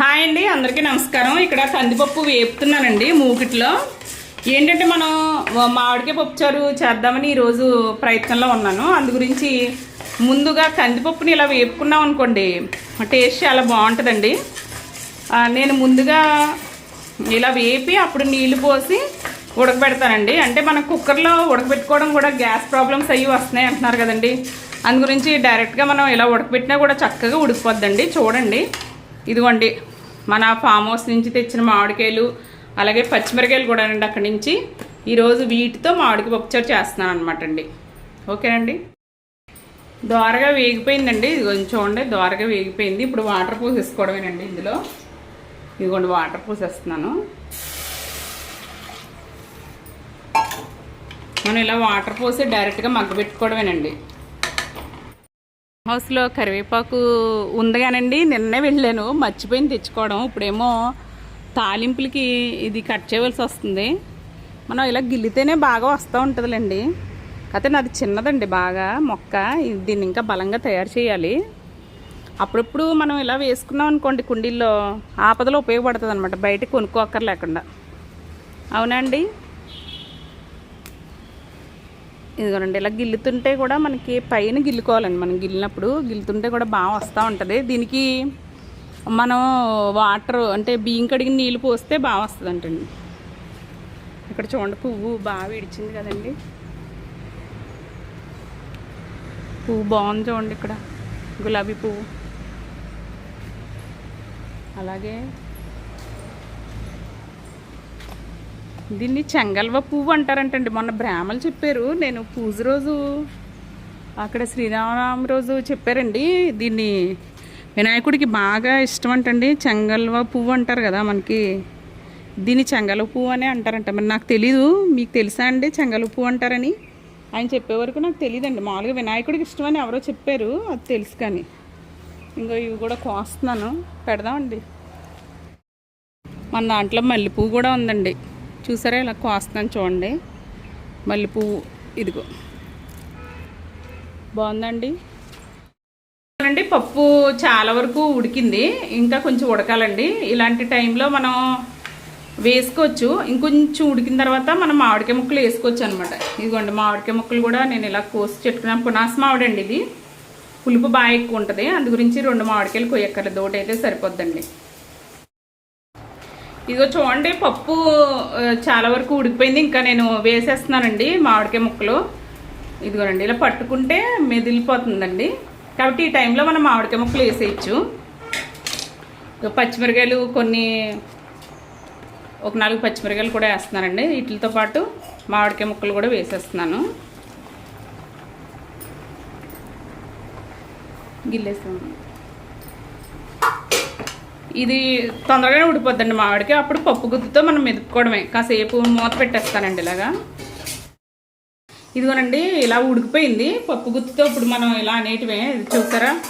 Hi అండి అందరికీ నమస్కారం. ఇక్కడ కందిపప్పు వేపుతున్నానండి మూకిట్లో. ఏంటంటే మనం మామిడికాయ పప్పుచారు చేద్దామని ఈరోజు ప్రయత్నంలో ఉన్నాను. అందు గురించి ముందుగా కందిపప్పుని ఇలా వేపుకున్నాం అనుకోండి టేస్ట్ చాలా బాగుంటుందండి. నేను ముందుగా ఇలా వేపి అప్పుడు నీళ్ళు పోసి ఉడకబెడతానండి. అంటే మన కుక్కర్లో ఉడకబెట్టుకోవడం కూడా గ్యాస్ ప్రాబ్లమ్స్ అయ్యి వస్తున్నాయి అంటున్నారు కదండి. అందు గురించి డైరెక్ట్గా మనం ఇలా ఉడకబెట్టినా కూడా చక్కగా ఉడికిపోద్దండి. చూడండి. ఇదిగోండి. మన ఫామ్ హౌస్ నుంచి తెచ్చిన మామిడికాయలు అలాగే పచ్చిమిరకాయలు కూడా అండి అక్కడి నుంచి. ఈరోజు వీటితో మామిడికాయ పప్పుచారు చేస్తున్నాను అనమాట అండి. ఓకేనండి దోరగా వేగిపోయిందండి. ఇది కొంచెం చూడండి దోరగా వేగిపోయింది. ఇప్పుడు వాటర్ పోసేసుకోవడమేనండి ఇందులో. ఇదిగోండి వాటర్ పోసేస్తున్నాను. మనం ఇలా వాటర్ పోసి డైరెక్ట్గా మగ్గబెట్టుకోవడమేనండి హౌస్లో కరివేపాకు ఉంది కానండి నిన్నే వెళ్ళాను. మర్చిపోయింది తెచ్చుకోవడం. ఇప్పుడేమో తాలింపులకి ఇది కట్ చేయవలసి వస్తుంది. మనం ఇలా గిల్లితేనే బాగా వస్తూ ఉంటుందిలేండి. అయితే నాది చిన్నదండి బాగా. మొక్క. దీన్ని ఇంకా బలంగా తయారు చేయాలి. అప్పుడప్పుడు మనం ఇలా వేసుకున్నాం అనుకోండి కుండీల్లో ఆపదలో ఉపయోగపడుతుంది అనమాట బయట కొనుక్కోక్కర్లేకుండా. అవునండి ఇదిగోనండి ఇలా గిల్లుతుంటే కూడా మనకి పైన గిల్లుకోవాలండి. మనం గిల్లినప్పుడు గిల్లుతుంటే కూడా బాగా వస్తూ ఉంటుంది. దీనికి మనం వాటర్ అంటే బియ్యం కడిగిన నీళ్ళు పోస్తే బాగా వస్తుంది అంటండి ఇక్కడ చూడండి పువ్వు బాగా విడిచింది కదండి. పువ్వు బాగుంది చూడండి ఇక్కడ గులాబీ పువ్వు. అలాగే దీన్ని చెంగల్వ పువ్వు అంటారంటండి. మొన్న బ్రాహ్మలు చెప్పారు. నేను పూజ రోజు అక్కడ శ్రీరామనామ రోజు చెప్పారండి. దీన్ని వినాయకుడికి బాగా ఇష్టం అంటండి. చెంగల్వ పువ్వు అంటారు కదా మనకి. దీన్ని చెంగల పువ్వు అనే అంటారంట. మరి నాకు తెలీదు. మీకు తెలుసా అండి చెంగల పువ్వు అంటారని? ఆయన చెప్పే వరకు నాకు తెలియదండి మామూలుగా వినాయకుడికి ఇష్టమని ఎవరో చెప్పారు. అది తెలుసు కానీ. ఇంకో ఇవి కూడా కోస్తున్నాను. పెడదామండి. మన దాంట్లో మల్లెపువ్వు కూడా ఉందండి. చూసారా? ఇలా కోస్తాను చూడండి. మల్లెపూ ఇదిగో. బాగుందండి? అండి పప్పు చాలా వరకు ఉడికింది. ఇంకా కొంచెం ఉడకాలండి. ఇలాంటి టైంలో మనం వేసుకోవచ్చు. ఇంకొంచెం ఉడికిన తర్వాత మనం మామిడికాయ ముక్కలు వేసుకోవచ్చు అనమాట ఇదిగోండి మామిడికాయ ముక్కలు కూడా నేను ఇలా కోసి చెట్టుకున్నాను. పునాస మామిడి అండి ఇది. పులుపు బాగా ఎక్కువ ఉంటుంది. అందు గురించి రెండు మామిడికాయలు కొయ్యక్కర్లేదు. ఒకటి అయితే సరిపోద్దండి. ఇదిగో చూడండి పప్పు చాలా వరకు ఉడికిపోయింది. ఇంకా నేను వేసేస్తున్నానండి మామిడికాయ ముక్కలు. ఇదిగోనండి ఇలా పట్టుకుంటే మెదిలిపోతుందండి. కాబట్టి ఈ టైంలో మనం మామిడికాయ ముక్కలు వేసేయచ్చు. పచ్చిమిరకాయలు కొన్ని ఒక నాలుగు పచ్చిమిరకాయలు కూడా వేస్తున్నానండి. వీటితో పాటు మామిడికాయ ముక్కలు కూడా వేసేస్తున్నాను. గిల్లేస్తాను. ఇది తొందరగానే ఉడిపోద్దండి మామిడికి అప్పుడు పప్పు గుత్తుతో మనం మెదుపుకోవడమే. కాసేపు మూత పెట్టేస్తానండి ఇలాగా. ఇదిగోనండి ఇలా ఉడికిపోయింది. పప్పు గుత్తుతో ఇప్పుడు మనం ఇలా అనేటివే. ఇది చూసారా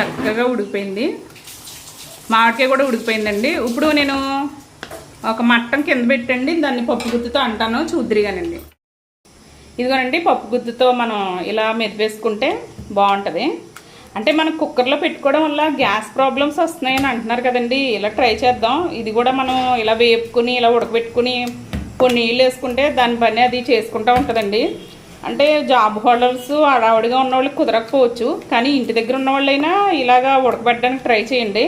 చక్కగా ఉడికిపోయింది. మామిడికాయ కూడా ఉడికిపోయిందండి. ఇప్పుడు నేను ఒక మట్టం కింద పెట్టండి. దాన్ని పప్పు గుత్తుతో అంటాను. చూద్దరిగానండి. ఇదిగోనండి పప్పు గుత్తుతో మనం ఇలా మెదిపేసుకుంటే బాగుంటుంది. అంటే మనం కుక్కర్లో పెట్టుకోవడం వల్ల గ్యాస్ ప్రాబ్లమ్స్ వస్తున్నాయని అంటున్నారు కదండి. ఇలా ట్రై చేద్దాం. ఇది కూడా మనం ఇలా వేపుకుని ఇలా ఉడకబెట్టుకుని కొన్ని నీళ్ళు వేసుకుంటే దాని పని అది చేసుకుంటూ ఉంటుందండి. అంటే జాబ్ హోల్డర్స్ అడావుడిగా ఉన్న వాళ్ళకి కుదరకపోవచ్చు కానీ ఇంటి దగ్గర ఉన్న వాళ్ళైనా ఇలాగా ఉడకబెట్టడానికి ట్రై చేయండి.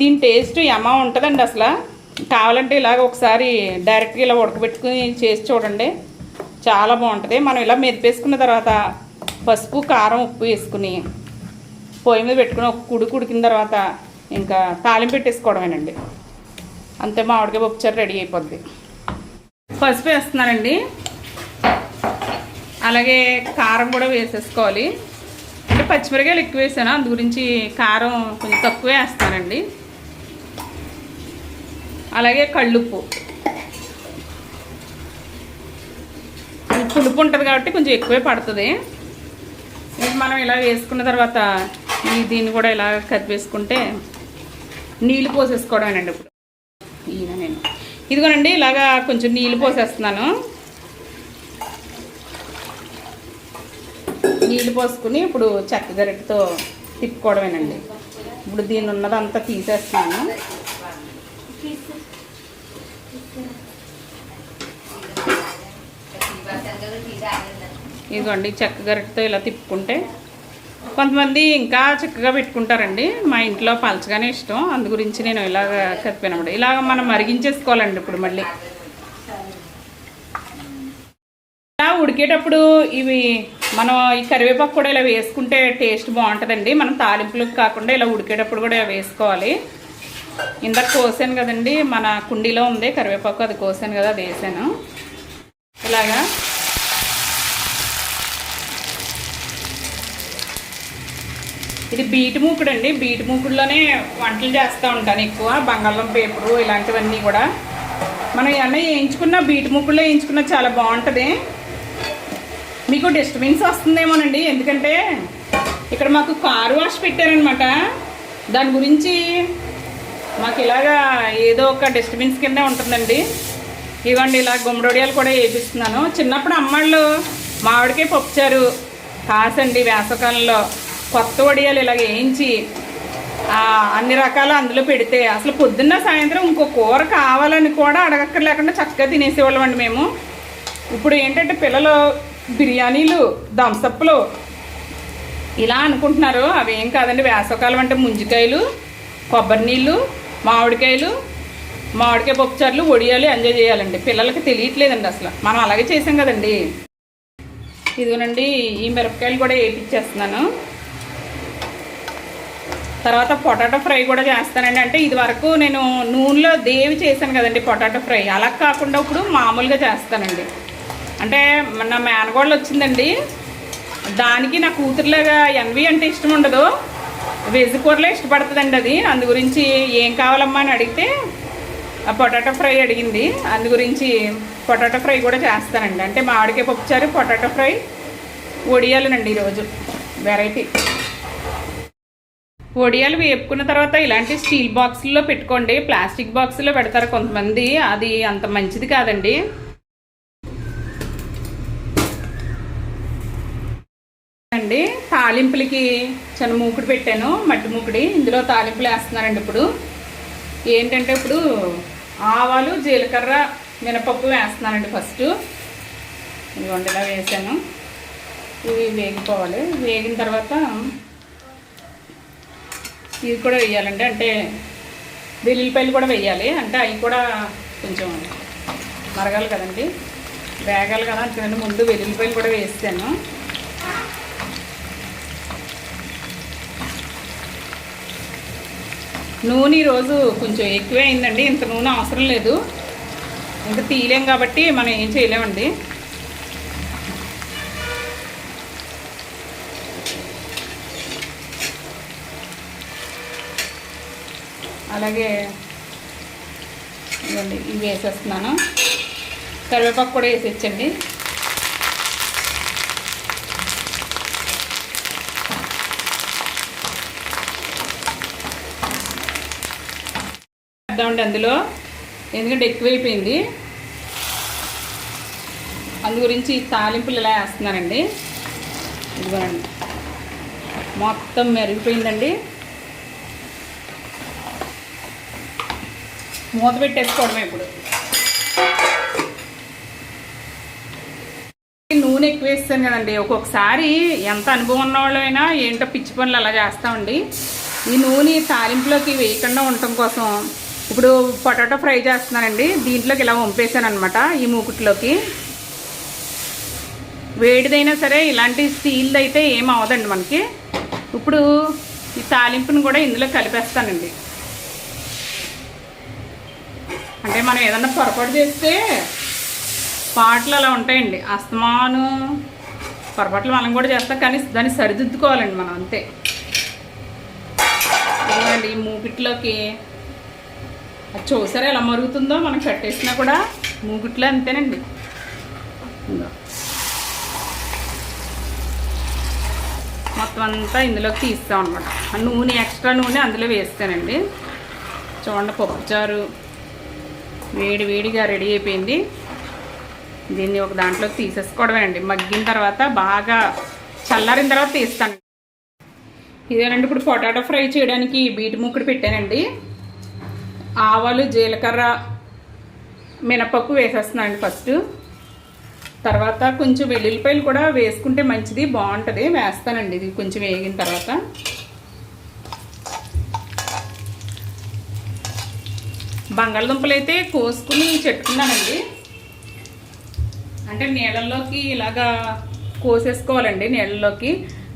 దీని టేస్ట్ యమా ఉంటుందండి అసలు. కావాలంటే ఇలాగ ఒకసారి డైరెక్ట్గా ఇలా ఉడకబెట్టుకుని చేసి చూడండి. చాలా బాగుంటుంది. మనం ఇలా మెదిపేసుకున్న తర్వాత పసుపు కారం ఉప్పు వేసుకుని పొయ్యి మీద పెట్టుకుని ఒక కుడి ఉడికిన తర్వాత ఇంకా తాలింపు పెట్టేసుకోవడమేనండి. అంతే మామిడికాయ పప్పుచారు రెడీ అయిపోద్ది. పసుపు వేస్తున్నానండి. అలాగే కారం కూడా వేసేసుకోవాలి. అంటే పచ్చిమిరకాయలు ఎక్కువ వేసాను. అందు గురించి కారం కొంచెం తక్కువే వేస్తానండి అలాగే కళ్ళుప్పు. పులుపు ఉంటుంది కాబట్టి కొంచెం ఎక్కువే పడుతుంది. మనం ఇలా వేసుకున్న తర్వాత ఈ దీన్ని కూడా ఇలా కదిపేసుకుంటే నీళ్ళు పోసేసుకోవడమేనండి ఇప్పుడు. ఈయన నేను. ఇదిగోనండి ఇలాగా కొంచెం నీళ్ళు పోసేస్తున్నాను. నీళ్ళు పోసుకుని ఇప్పుడు చెక్క గరిటతో తిప్పుకోవడమేనండి. ఇప్పుడు దీని ఉన్నదంతా తీసేస్తాను ఇదిగోండి చెక్క గరిటతో ఇలా తిప్పుకుంటే కొంతమంది ఇంకా చక్కగా పెట్టుకుంటారండి. మా ఇంట్లో పలచగానే ఇష్టం. అందు గురించి నేను ఇలాగ కప్పానమాట ఇలాగ మనం మరిగించేసుకోవాలండి ఇప్పుడు మళ్ళీ. ఇలా ఉడికేటప్పుడు ఇవి మనం ఈ కరివేపాకు కూడా ఇలా వేసుకుంటే టేస్ట్ బాగుంటుందండి. మనం తాలింపులకు కాకుండా ఇలా ఉడికేటప్పుడు కూడా వేసుకోవాలి. ఇందాక కోసాను కదండి. మన కుండీలో ఉంది కరివేపాకు అది కోసాను కదా అది వేసాను. ఇలాగా ఇది బీటు మూకుడు అండి బీటు మూకుడులోనే వంటలు చేస్తూ ఉంటాను ఎక్కువ. బంగాళం పేపరు ఇలాంటివన్నీ కూడా. మనం ఏమన్నా వేయించుకున్న బీటు మూకుడులో వేయించుకున్న చాలా బాగుంటుంది. మీకు డిస్టర్బెన్స్ వస్తుందేమోనండి. ఎందుకంటే ఇక్కడ మాకు కారు వాష్ పెట్టారనమాట. దాని గురించి మాకు ఇలాగా ఏదో ఒక డిస్టర్బెన్స్ కింద ఉంటుందండి. ఇవ్వండి ఇలా గుమ్మడొడియాలు కూడా వేపిస్తున్నాను. చిన్నప్పుడు అమ్మాళ్ళు మామిడికే పప్పుచారు కాసండి వేసవకాలంలో. కొత్త వడియాలు ఇలాగ వేయించి అన్ని రకాలు అందులో పెడితే అసలు పొద్దున్న సాయంత్రం ఇంకో కూర కావాలని కూడా అడగక్కర్లేకుండా చక్కగా తినేసేవాళ్ళం అండి మేము. ఇప్పుడు ఏంటంటే పిల్లలు బిర్యానీలు థమ్సప్లు ఇలా అనుకుంటున్నారు. అవి ఏం కాదండి వేసవకాలం అంటే ముంజికాయలు కొబ్బరి నీళ్ళు మామిడికాయలు మామిడికాయ పప్పుచారులు వడియాలు ఎంజాయ్ చేయాలండి. పిల్లలకి తెలియట్లేదండి అసలు. మనం అలాగే చేసాం కదండి. ఇదిగోనండి ఈ మిరపకాయలు కూడా వేయించేస్తున్నాను తర్వాత పొటాటో ఫ్రై కూడా చేస్తానండి. అంటే ఇది వరకు నేను నూనెలో దేవి చేశాను కదండి పొటాటో ఫ్రై. అలా కాకుండా ఇప్పుడు మామూలుగా చేస్తానండి. అంటే నా మేనగోళ్ళు వచ్చిందండి. దానికి నా కూతురులాగా ఎన్వి అంటే ఇష్టం ఉండదు. వెజ్ కూరలో ఇష్టపడుతుందండి అది. అందు గురించి ఏం కావాలమ్మా అని అడిగితే ఆ పొటాటో ఫ్రై అడిగింది. అందు గురించి పొటాటో ఫ్రై కూడా చేస్తానండి. అంటే మామిడికాయ పప్పుచారు పొటాటో ఫ్రై వడియాలనండి ఈరోజు. వెరైటీ. వడియాలు వేపుకున్న తర్వాత ఇలాంటి స్టీల్ బాక్సుల్లో పెట్టుకోండి. ప్లాస్టిక్ బాక్సుల్లో పెడతారు కొంతమంది. అది అంత మంచిది కాదండి. అండి తాలింపులకి చిన్న మూకుడు పెట్టాను. మట్టి మూకుడి. ఇందులో తాలింపులు వేస్తున్నారండి ఇప్పుడు. ఏంటంటే ఇప్పుడు ఆవాలు జీలకర్ర మినపప్పు వేస్తున్నానండి ఫస్ట్. ఇదిగోండి ఇలా వేసాను. ఇవి వేగిపోవాలి. వేగిన తర్వాత ఇవి కూడా వేయాలండి అంటే వెల్లుల్లిపాయలు కూడా వేయాలి. అంటే అవి కూడా కొంచెం మరగాలి కదండి. వేగాలి కదా అంతేనండి ముందు వెల్లుల్లిపాయలు కూడా వేసాను నూనె ఈరోజు కొంచెం ఎక్కువే అయిందండి. ఇంత నూనె అవసరం లేదు. ఇంకా తీయలేం కాబట్టి మనం ఏం చేయలేమండి. అలాగే ఇవ్వండి ఇవి వేసేస్తున్నాను. కరివేపాకు కూడా వేసేచ్చండి వేద్దామండి అందులో. ఎందుకంటే ఎక్కువైపోయింది. అందు గురించి తాలింపులు ఇలా వేస్తున్నానండి ఇదిగోనండి మొత్తం మెరిగిపోయిందండి. మూత పెట్టేసుకోవడమే ఇప్పుడు. నూనె ఎక్కువ వేస్తాను కదండి. ఒక్కొక్కసారి ఎంత అనుభవం ఉన్నవాళ్ళైనా ఏంటో పిచ్చి పనులు అలా చేస్తామండి ఈ నూనె తాలింపులోకి వేయకుండా ఉండటం కోసం ఇప్పుడు పొటాటో ఫ్రై చేస్తున్నానండి. దీంట్లోకి ఇలా వంపేసాను అనమాట ఈ మూకుట్లోకి. వేడిదైనా సరే ఇలాంటి స్టీల్ది అయితే ఏం అవ్వదండి మనకి. ఇప్పుడు ఈ తాలింపుని కూడా ఇందులో కలిపేస్తానండి. అంటే మనం ఏదన్నా పొరపాటు చేస్తే పాటలు అలా ఉంటాయండి. అస్తమాను పొరపాట్లు మనం కూడా చేస్తాం కానీ దాన్ని సరిదిద్దుకోవాలండి మనం అంతే. ఇదిగోండి ఈ మూకిట్లోకి అది చూసారా ఎలా మరుగుతుందో? మనం కట్టేసినా కూడా మూగిట్లో అంతేనండి. మొత్తం అంతా ఇందులోకి తీస్తాం అనమాట ఆ నూనె ఎక్స్ట్రా నూనె అందులో వేస్తానండి. చూడండి పప్పుచారు. వేడి వేడిగా రెడీ అయిపోయింది. దీన్ని ఒక దాంట్లోకి తీసేసుకోవడమేనండి మగ్గిన తర్వాత బాగా చల్లారిన తర్వాత తీస్తాను. ఇదేనండి ఇప్పుడు పొటాటో ఫ్రై చేయడానికి బీటి ముక్కడు పెట్టానండి. ఆవాలు జీలకర్ర మినపప్పు వేసేస్తున్నానండి ఫస్ట్. తర్వాత కొంచెం వెల్లుల్లిపాయలు కూడా వేసుకుంటే మంచిది బాగుంటుంది. వేస్తానండి ఇది కొంచెం వేగిన తర్వాత. బంగాళదుంపలు అయితే కోసుకుని చెట్టుకున్నానండి. అంటే నీళ్ళల్లోకి ఇలాగా కోసేసుకోవాలండి నీళ్ళలోకి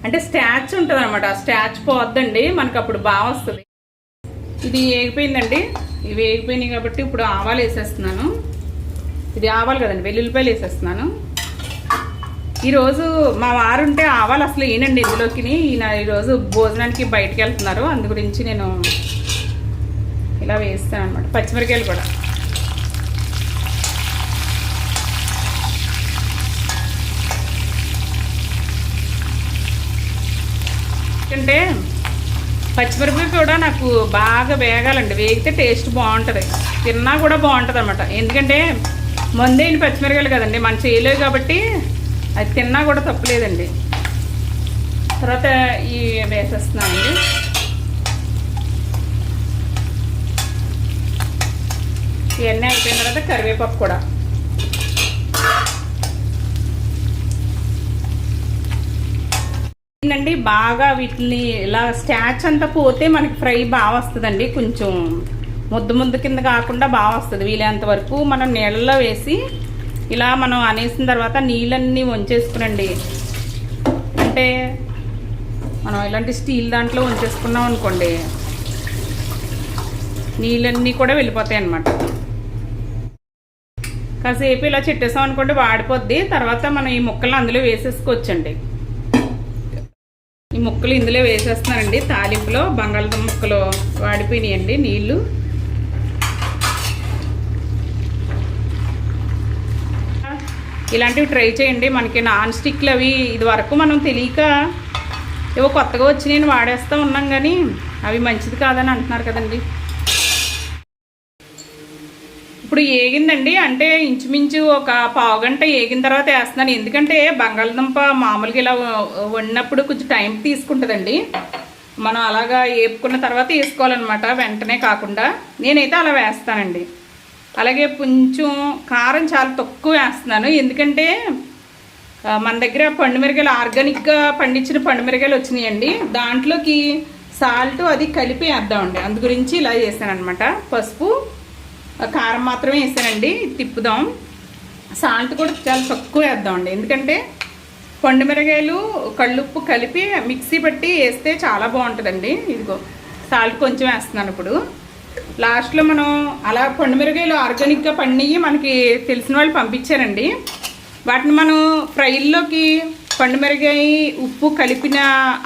అంటే స్టాచ్ ఉంటుంది అనమాట ఆ స్టాచ్ పోద్దండి మనకు అప్పుడు బాగా వస్తుంది. ఇది వేగిపోయిందండి. ఇవి వేగిపోయినాయి కాబట్టి ఇప్పుడు ఆవాలు వేసేస్తున్నాను. ఇది ఆవాలు కదండి వెల్లుల్లిపాయలు వేసేస్తున్నాను. ఈరోజు మా వారు ఉంటే ఆవాలు అసలు ఏనండి ఇందులోకి ఈయన ఈరోజు భోజనానికి బయటకు వెళ్తున్నారు. అందు గురించి నేను ఇలా వేస్తాను అనమాట పచ్చిమిరకాయలు కూడా. ఎందుకంటే పచ్చిమిరపకాయ కూడా నాకు బాగా వేగాలండి. వేగితే టేస్ట్ బాగుంటుంది. తిన్నా కూడా బాగుంటుంది అనమాట ఎందుకంటే మందేని పచ్చిమిరకాయలు కదండి. మన చేయలేవు కాబట్టి అది తిన్నా కూడా తప్పలేదండి. తర్వాత ఈ వేసేస్తున్నానండి. ఇవన్నీ అయిపోయిన తర్వాత కరివేపాకు కూడా. ఏంటండి బాగా వీటిని ఇలా స్టాచ్ అంతా పోతే మనకి ఫ్రై బాగా వస్తుందండి. కొంచెం ముద్దు ముద్దు కింద కాకుండా బాగా వస్తుంది. వీలైనంత వరకు మనం నీళ్ళలో వేసి ఇలా మనం అనేసిన తర్వాత నీళ్ళన్నీ వంచేసుకునండి. అంటే మనం ఇలాంటి స్టీల్ దాంట్లో ఉంచేసుకున్నాం అనుకోండి నీళ్ళన్నీ కూడా వెళ్ళిపోతాయి అన్నమాట కాసేపు ఇలా చెట్టేసాం అనుకోండి వాడిపోద్ది. తర్వాత మనం ఈ ముక్కలు అందులో వేసేసుకోవచ్చండి. ఈ ముక్కలు ఇందులో వేసేస్తున్నానండి. తాలింపులో బంగాళదుంప ముక్కలు వాడిపోయినాయండి నీళ్ళు ఇలాంటివి ట్రై చేయండి. మనకి నాన్ స్టిక్లు అవి ఇది వరకు మనం తెలియక ఏవో కొత్తగా వచ్చి నేను వాడేస్తూ ఉన్నాం కానీ అవి మంచిది కాదని అంటున్నారు కదండి. ఇప్పుడు ఏగిందండి అంటే ఇంచుమించు ఒక పావు గంట ఏగిన తర్వాత వేస్తున్నాను. ఎందుకంటే బంగాళదుంప మామూలుగా ఇలా వండినప్పుడు కొంచెం టైం తీసుకుంటుందండి. మనం అలాగా వేపుకున్న తర్వాత వేసుకోవాలన్నమాట వెంటనే కాకుండా. నేనైతే అలా వేస్తానండి. అలాగే కొంచెం కారం చాలా తక్కువ వేస్తున్నాను. ఎందుకంటే మన దగ్గర పండుమిరగాయలు ఆర్గానిక్గా పండించిన పండుమిరగాయలు వచ్చినాయండి. దాంట్లోకి సాల్ట్ అది కలిపి వేద్దామండి. అందు గురించి ఇలా చేశాను అనమాట పసుపు కారం మాత్రమే వేసానండి తిప్పుదాం. సాల్ట్ కూడా చాలా తక్కువ వేద్దామండి. ఎందుకంటే పండుమిరకాయలు కళ్ళుప్పు కలిపి మిక్సీ పట్టి వేస్తే చాలా బాగుంటుందండి. ఇదిగో సాల్ట్ కొంచెం వేస్తున్నాను ఇప్పుడు. లాస్ట్లో మనం అలా పండుమిరకాయలు ఆర్గానిక్గా పండివి మనకి తెలిసిన వాళ్ళు పంపించారండి. వాటిని మనం ఫ్రైల్లోకి పండుమిరగాయ ఉప్పు కలిపిన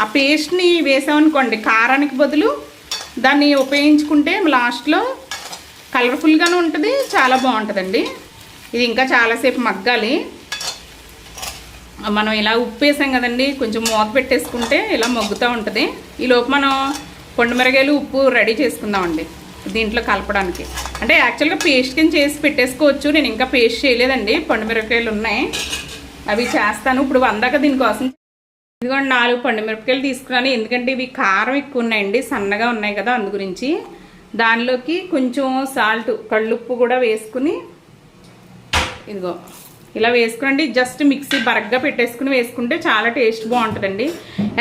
ఆ పేస్ట్ని వేసామనుకోండి కారానికి బదులు దాన్ని ఉపయోగించుకుంటే లాస్ట్లో కలర్ఫుల్గానే ఉంటుంది చాలా బాగుంటుందండి. ఇది ఇంకా చాలాసేపు మగ్గాలి. మనం ఇలా ఉప్పు వేసాం కదండి కొంచెం మూత పెట్టేసుకుంటే ఇలా మగ్గుతూ ఉంటుంది. ఈలోపు మనం పండు మిరగాయలు ఉప్పు రెడీ చేసుకుందామండి దీంట్లో కలపడానికి. అంటే యాక్చువల్గా పేస్ట్ కింద చేసి పెట్టేసుకోవచ్చు నేను ఇంకా పేస్ట్ చేయలేదండి పండు మిరపకాయలు ఉన్నాయి. అవి చేస్తాను ఇప్పుడు వందాక దీనికోసం ఇదిగోండి నాలుగు పండు మిరపకాయలు తీసుకున్నాను. ఎందుకంటే ఇవి కారం ఎక్కువ ఉన్నాయండి సన్నగా ఉన్నాయి కదా అందు గురించి దానిలోకి కొంచెం సాల్ట్ కళ్ళుప్పు కూడా వేసుకుని ఇదిగో ఇలా వేసుకోండి జస్ట్ మిక్సీ బరగ్గా పెట్టేసుకుని వేసుకుంటే చాలా టేస్ట్ బాగుంటుందండి.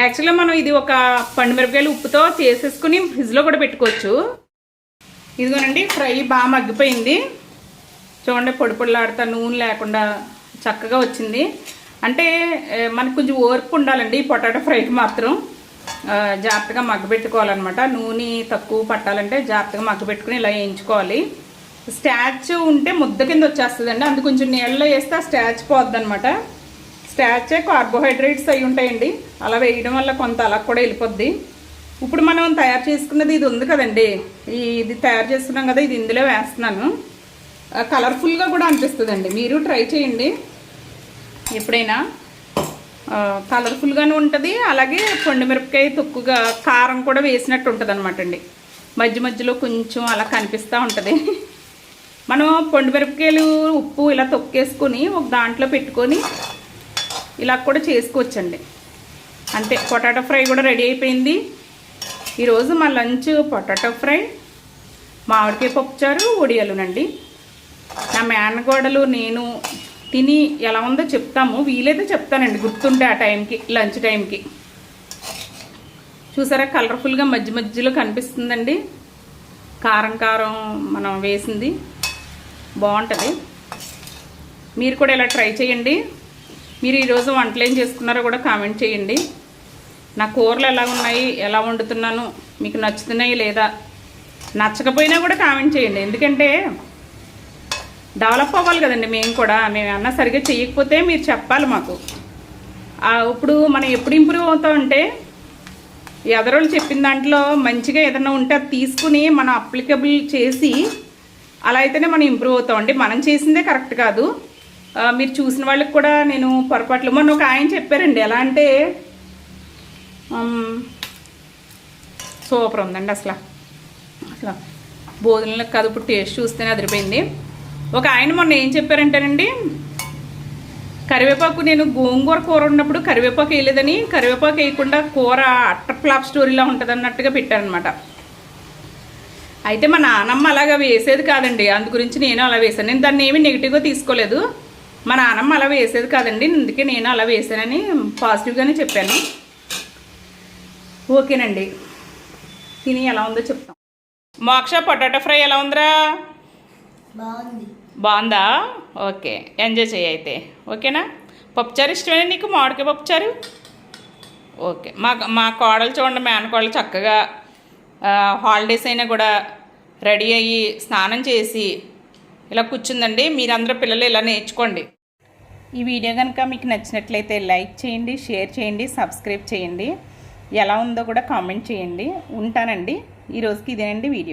యాక్చువల్గా మనం ఇది ఒక పండు మిరపకాయలు ఉప్పుతో చేసేసుకుని ఫ్రిడ్జ్లో కూడా పెట్టుకోవచ్చు. ఇదిగోనండి ఫ్రై బాగా మగ్గిపోయింది. చూడండి పొడి పొడిలాడుతా నూనె లేకుండా చక్కగా వచ్చింది. అంటే మనకు కొంచెం ఓర్పు ఉండాలండి ఈ పొటాటో ఫ్రైకి మాత్రం. జాగ్రత్తగా మగ్గబెట్టుకోవాలన్నమాట నూనె తక్కువ పట్టాలంటే జాగ్రత్తగా మగ్గబెట్టుకుని ఇలా వేయించుకోవాలి. స్టాచ్ ఉంటే ముద్ద కింద వచ్చేస్తుందండి. అందు కొంచెం నీళ్ళలో వేస్తే ఆ స్టాచ్ పోద్ది అనమాట స్టాచే కార్బోహైడ్రేట్స్ అయి ఉంటాయండి. అలా వేయడం వల్ల కొంత అలా కూడా వెళ్ళిపోద్ది. ఇప్పుడు మనం తయారు చేసుకున్నది ఇది ఉంది కదండి. ఈ ఇది తయారు చేసుకున్నాం కదా ఇది ఇందులో వేస్తున్నాను. కలర్ఫుల్గా కూడా అనిపిస్తుందండి. మీరు ట్రై చేయండి. ఎప్పుడైనా కలర్ఫుల్గానే ఉంటుంది. అలాగే పండు మిరపకాయ తొక్కుగా కారం కూడా వేసినట్టు ఉంటుంది అనమాట అండి. మధ్య మధ్యలో కొంచెం అలా కనిపిస్తూ ఉంటుంది. మనం పండు మిరపకాయలు ఉప్పు ఇలా తొక్కేసుకొని ఒక దాంట్లో పెట్టుకొని ఇలా కూడా చేసుకోవచ్చండి. అంతే పొటాటో ఫ్రై కూడా రెడీ అయిపోయింది. ఈరోజు మా లంచ్ పొటాటో ఫ్రై మామిడికాయ పప్పుచారు ఒడియాలునండి. నా మేనగోడలు నేను తిని ఎలా ఉందో చెప్తాము. వీలైతే చెప్తానండి గుర్తుంటే ఆ టైంకి లంచ్ టైంకి. చూసారా కలర్ఫుల్గా మధ్య మధ్యలో కనిపిస్తుందండి. కారం కారం మనం వేసింది. బాగుంటుంది. మీరు కూడా ఇలా ట్రై చేయండి. మీరు ఈరోజు వంటలు ఏం చేసుకున్నారో కూడా కామెంట్ చేయండి. నా కూరలు ఎలా ఉన్నాయి ఎలా వండుతున్నాను మీకు నచ్చుతున్నాయి లేదా నచ్చకపోయినా కూడా కామెంట్ చేయండి. ఎందుకంటే డెవలప్ అవ్వాలి కదండి మేము కూడా. మేము అన్నా సరిగ్గా చేయకపోతే మీరు చెప్పాలి మాకు. ఇప్పుడు మనం ఎప్పుడు ఇంప్రూవ్ అవుతామంటే ఎదరోళ్ళు చెప్పిన దాంట్లో మంచిగా ఏదైనా ఉంటే అది తీసుకుని మనం అప్లికబుల్ చేసి అలా అయితేనే మనం ఇంప్రూవ్ అవుతామండి మనం చేసిందే కరెక్ట్ కాదు. మీరు చూసిన వాళ్ళకి కూడా నేను పొరపాట్లు. మొన్న ఒక ఆయన చెప్పారండి ఎలా అంటే సూపర్ ఉందండి అసలు. అసలు భోజనంలో కాదు ఇప్పుడు టేస్ట్ చూస్తేనే అదిరిపోయింది. ఒక ఆయన మొన్న ఏం చెప్పారంటేనండి కరివేపాకు నేను గోంగూర కూర ఉన్నప్పుడు కరివేపాకు వేయలేదని కరివేపాకు వేయకుండా కూర అట్టర్ ఫ్లాప్ స్టోరీలా ఉంటుంది అన్నట్టుగా పెట్టారనమాట అయితే మా నానమ్మ అలాగా వేసేది కాదండి అందు గురించి నేను అలా వేసాను నేను దాన్ని ఏమీ నెగిటివ్గా తీసుకోలేదు. మా నానమ్మ అలా వేసేది కాదండి అందుకే నేను అలా వేసానని పాజిటివ్గానే చెప్పాను. ఓకేనండి తిని ఎలా ఉందో చెప్తాం. మోక్ష పొటాటో ఫ్రై ఎలా ఉందిరా? బాగుంది. బాగుందా? ఓకే. ఎంజాయ్ చేయి అయితే. ఓకేనా? పప్పుచారు ఇష్టమేనా నీకు? మామిడికాయ పప్పుచారు? ఓకే. మా మా కోడలు చూడండి మేనకోడలు చక్కగా హాలిడేస్ అయినా కూడా రెడీ అయ్యి స్నానం చేసి ఇలా కూర్చుందండి. మీరందరూ పిల్లలు ఇలా నేర్చుకోండి. ఈ వీడియో కనుక మీకు నచ్చినట్లయితే లైక్ చేయండి షేర్ చేయండి సబ్స్క్రైబ్ చేయండి. ఎలా ఉందో కూడా కామెంట్ చేయండి. ఉంటానండి. ఈ రోజుకి ఇదేనండి వీడియో.